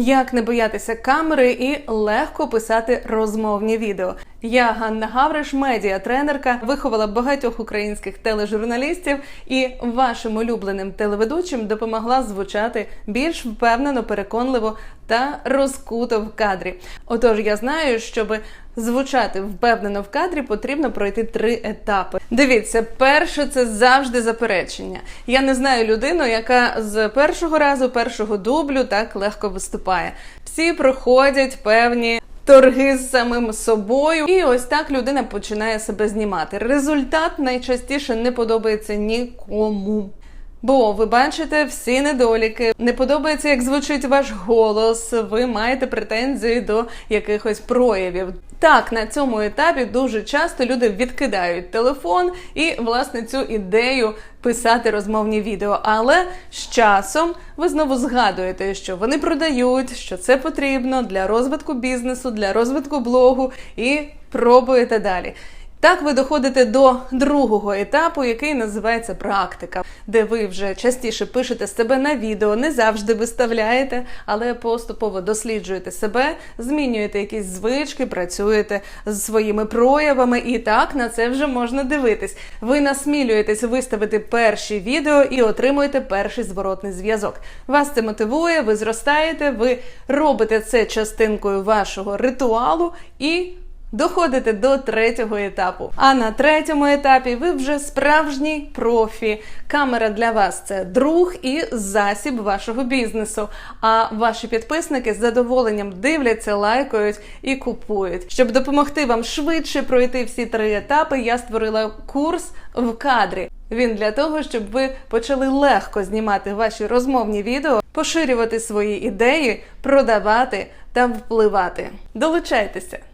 Як не боятися камери і легко писати розмовні відео. Я Ганна Гавриш, медіа-тренерка, виховала багатьох українських тележурналістів і вашим улюбленим телеведучим допомогла звучати більш впевнено, переконливо та розкуто в кадрі. Отож, я знаю, щоб звучати впевнено в кадрі, потрібно пройти три етапи. Дивіться, перше це завжди заперечення. Я не знаю людину, яка з першого разу, першого дублю так легко виступає. Всі проходять певні. Торги з самим собою, і ось так людина починає себе знімати. Результат найчастіше не подобається нікому. Бо ви бачите всі недоліки, не подобається, як звучить ваш голос. Ви маєте претензії до якихось проявів. Так, на цьому етапі дуже часто люди відкидають телефон і власне цю ідею писати розмовні відео. Але з часом ви знову згадуєте, що вони продають, що це потрібно для розвитку бізнесу, для розвитку блогу, і пробуєте далі. Так ви доходите до другого етапу, який називається практика, де ви вже частіше пишете себе на відео, не завжди виставляєте, але поступово досліджуєте себе, змінюєте якісь звички, працюєте з своїми проявами, і так на це вже можна дивитись. Ви насмілюєтесь виставити перші відео і отримуєте перший зворотний зв'язок. Вас це мотивує, ви зростаєте, ви робите це частинкою вашого ритуалу і. Доходите до третього етапу. А на третьому етапі ви вже справжній профі. Камера для вас це друг і засіб вашого бізнесу. А ваші підписники з задоволенням дивляться, лайкають і купують. Щоб допомогти вам швидше пройти всі три етапи, я створила курс в кадрі. Він для того, щоб ви почали легко знімати ваші розмовні відео, поширювати свої ідеї, продавати та впливати. Долучайтеся!